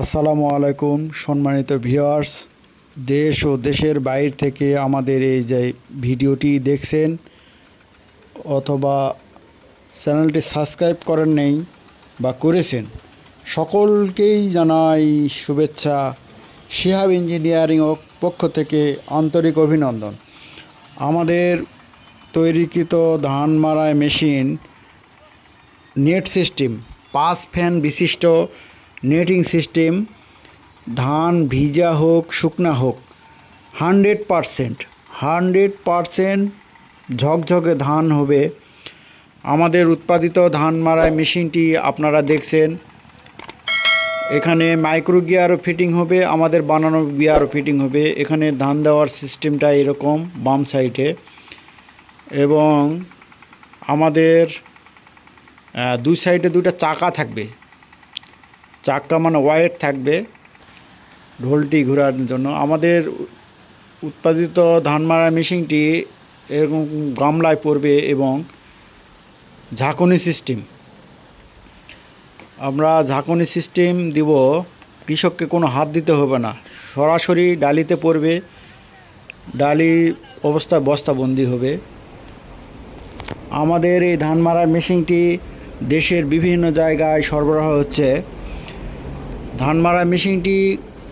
আসসালামু আলাইকুম, সম্মানিত ভিউয়ার্স। দেশ ও দেশের বাইর থেকে আমাদের এই যে ভিডিওটি দেখছেন অথবা চ্যানেলটি সাবস্ক্রাইব করেন নেই বা করেছেন, সকলকেই জানাই শুভেচ্ছা। শিহাব ইঞ্জিনিয়ারিং পক্ষ থেকে আন্তরিক অভিনন্দন। আমাদের তৈরিকৃত ধান মারাই মেশিন, নেট সিস্টেম, পাঁচ ফ্যান বিশিষ্ট নেটিং সিস্টেম, ধান ভিজা হোক, শুকনা হোক, হান্ড্রেড পারসেন্ট হান্ড্রেড পারসেন্ট ঝকঝকে ধান হবে। আমাদের উৎপাদিত ধান মারাই মেশিনটি আপনারা দেখছেন। এখানে মাইক্রো গিয়ারও ফিটিং হবে, আমাদের বানানো গিয়ারও ফিটিং হবে। এখানে ধান দেওয়ার সিস্টেমটা এরকম, বাম সাইডে। এবং আমাদের দুই সাইডে দুইটা চাকা থাকবে। চাকা মানে ওয়াইড থাকবে ঢোলটি ঘোরার জন্য। আমাদের উৎপাদিত ধান মারা মেশিনটি এরকম গামলায় পড়বে এবং ঝাঁকুনি সিস্টেম। আমরা ঝাঁকুনি সিস্টেম দিব, কৃষককে কোনো হাত দিতে হবে না। সরাসরি ডালিতে পড়বে, ডালি অবস্থায় বস্তাবন্দি হবে। আমাদের এই ধান মারা মেশিনটি দেশের বিভিন্ন জায়গায় সরবরাহ হচ্ছে। ধান মারা মেশিনটি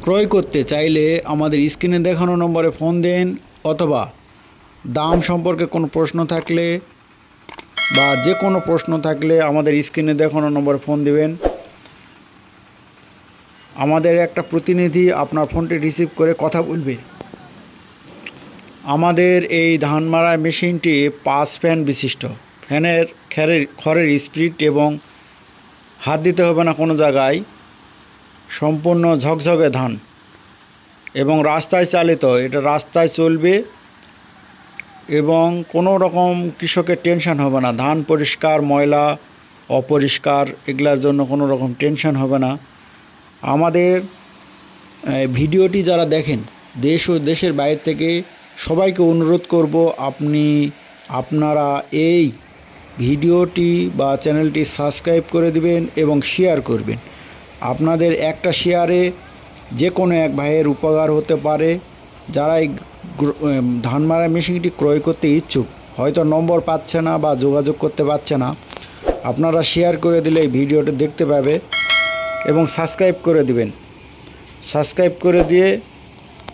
ক্রয় করতে চাইলে আমাদের স্ক্রিনে দেখানো নম্বরে ফোন দেন অথবা দাম সম্পর্কে কোনো প্রশ্ন থাকলে বা যে কোনো প্রশ্ন থাকলে আমাদের স্ক্রিনে দেখানো নম্বরে ফোন দিবেন। আমাদের একটা প্রতিনিধি আপনার ফোনটি রিসিভ করে কথা বলবে। আমাদের এই ধান মারা মেশিনটি পাঁচ ফ্যান বিশিষ্ট। ফ্যানের খেরের খড়ের স্পিড এবং হাত দিতে হবে না কোনো জায়গায়। সম্পূর্ণ ঝকঝকে ধান এবং রাস্তায় চালিত, এটা রাস্তায় চলবে এবং কোনো রকম কৃষকের টেনশন হবে না। ধান পরিষ্কার, ময়লা অপরিষ্কার, এগুলার জন্য কোনো রকম টেনশন হবে না। আমাদের ভিডিওটি যারা দেখেন, দেশ ও দেশের বাইরে থেকে সবাইকে অনুরোধ করব আপনি, আপনারা এই ভিডিওটি বা চ্যানেলটি সাবস্ক্রাইব করে দিবেন এবং শেয়ার করবেন। আপনাদের একটা শেয়ারে যে কোনো এক ভাইয়ের উপকার হতে পারে। যারা এই ধান মারা মেশিনটি ক্রয় করতে ইচ্ছুক, হয়তো নম্বর পাচ্ছে না বা যোগাযোগ করতে পারছে না। আপনারা শেয়ার করে দিলে এই ভিডিওটি দেখতে পাবে এবং সাবস্ক্রাইব করে দিবেন। সাবস্ক্রাইব করে দিয়ে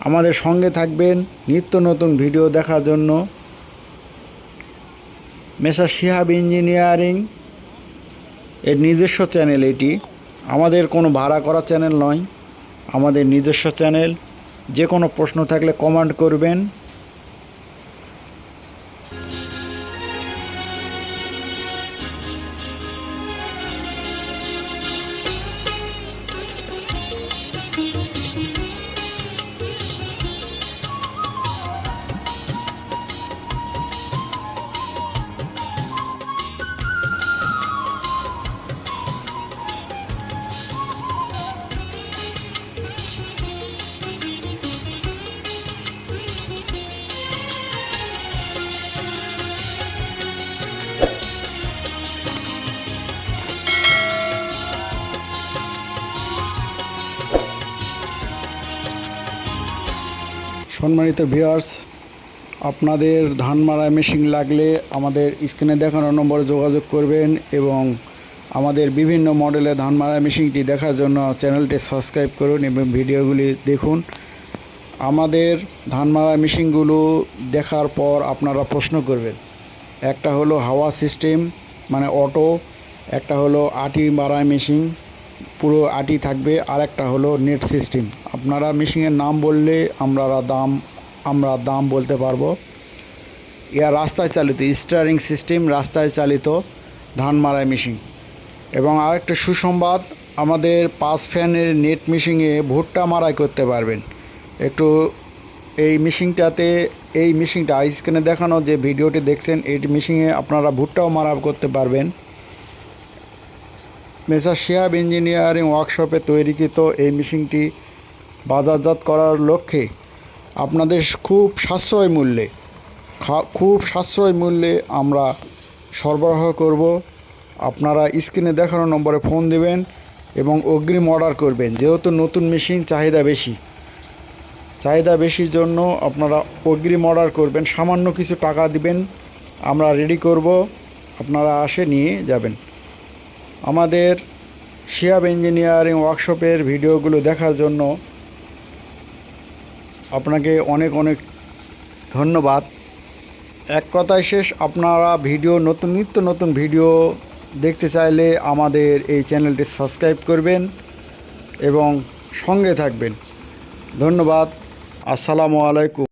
আমাদের সঙ্গে থাকবেন নিত্য নতুন ভিডিও দেখার জন্য। মেসার শিহাব ইঞ্জিনিয়ারিং এর নিজস্ব চ্যানেল এটি। আমাদের কোনো ভাড়া করা চ্যানেল নয়। আমাদের নিজস্ব চ্যানেল যে কোনো প্রশ্ন থাকলে কমেন্ট করবেন। সম্মানিত ভিউয়ার্স আপনাদের ধান মারা মেশিন লাগলে আমাদের স্ক্রিনে দেখানো নম্বরে যোগাযোগ করবেন এবং আমাদের বিভিন্ন মডেলের ধান মারা মেশিনটি দেখার জন্য চ্যানেলটি সাবস্ক্রাইব করুন এবং ভিডিওগুলি দেখুন। আমাদের ধান মারা মেশিনগুলো দেখার পর আপনারা প্রশ্ন করবেন, একটা হলো হাওয়া সিস্টেম মানে অটো একটা হলো আটি মারা মেশিন পুরো আটি থাকবে। আর একটা হলো নেট সিস্টেম আপনারা মেশিনের নাম বললে আমরা দাম আমরা দাম বলতে পারব। ইয়া রাস্তায় চালিত স্টারিং সিস্টেম রাস্তায় চালিত ধান মারাই মেশিন এবং আরেকটা সুসংবাদ, আমাদের পাঁচ ফ্যানের নেট মেশিনে ভুট্টা মারাই করতে পারবেন। একটু এই মেশিনটাতে এই মেশিনটা স্ক্রিনে দেখানো যে ভিডিওটি দেখছেন, এই মেশিনে আপনারা ভুট্টাও মারা করতে পারবেন। মেসার শিয়াব ইঞ্জিনিয়ারিং ওয়ার্কশপে তৈরিকৃত এই মেশিনটি বাজারজাত করার লক্ষ্যে আপনাদের খুব সাশ্রয় মূল্যে খুব সাশ্রয় মূল্যে আমরা সরবরাহ করব। আপনারা স্ক্রিনে দেখানো নম্বরে ফোন দিবেন এবং অগ্রিম অর্ডার করবেন। যেহেতু নতুন মেশিন, চাহিদা বেশি। চাহিদা বেশির জন্য আপনারা অগ্রিম অর্ডার করবেন। সামান্য কিছু টাকা দিবেন। আমরা রেডি করব। আপনারা আসে নিয়ে যাবেন। আমাদের শিয়াব ইঞ্জিনিয়ারিং ওয়ার্কশপের ভিডিওগুলো দেখার জন্য আপনাকে অনেক অনেক ধন্যবাদ। এক কথায় শেষ, আপনারা ভিডিও নতুন, নিত্য নতুন ভিডিও দেখতে চাইলে আমাদের এই চ্যানেলটি সাবস্ক্রাইব করবেন এবং সঙ্গে থাকবেন। ধন্যবাদ। আসসালামু আলাইকুম।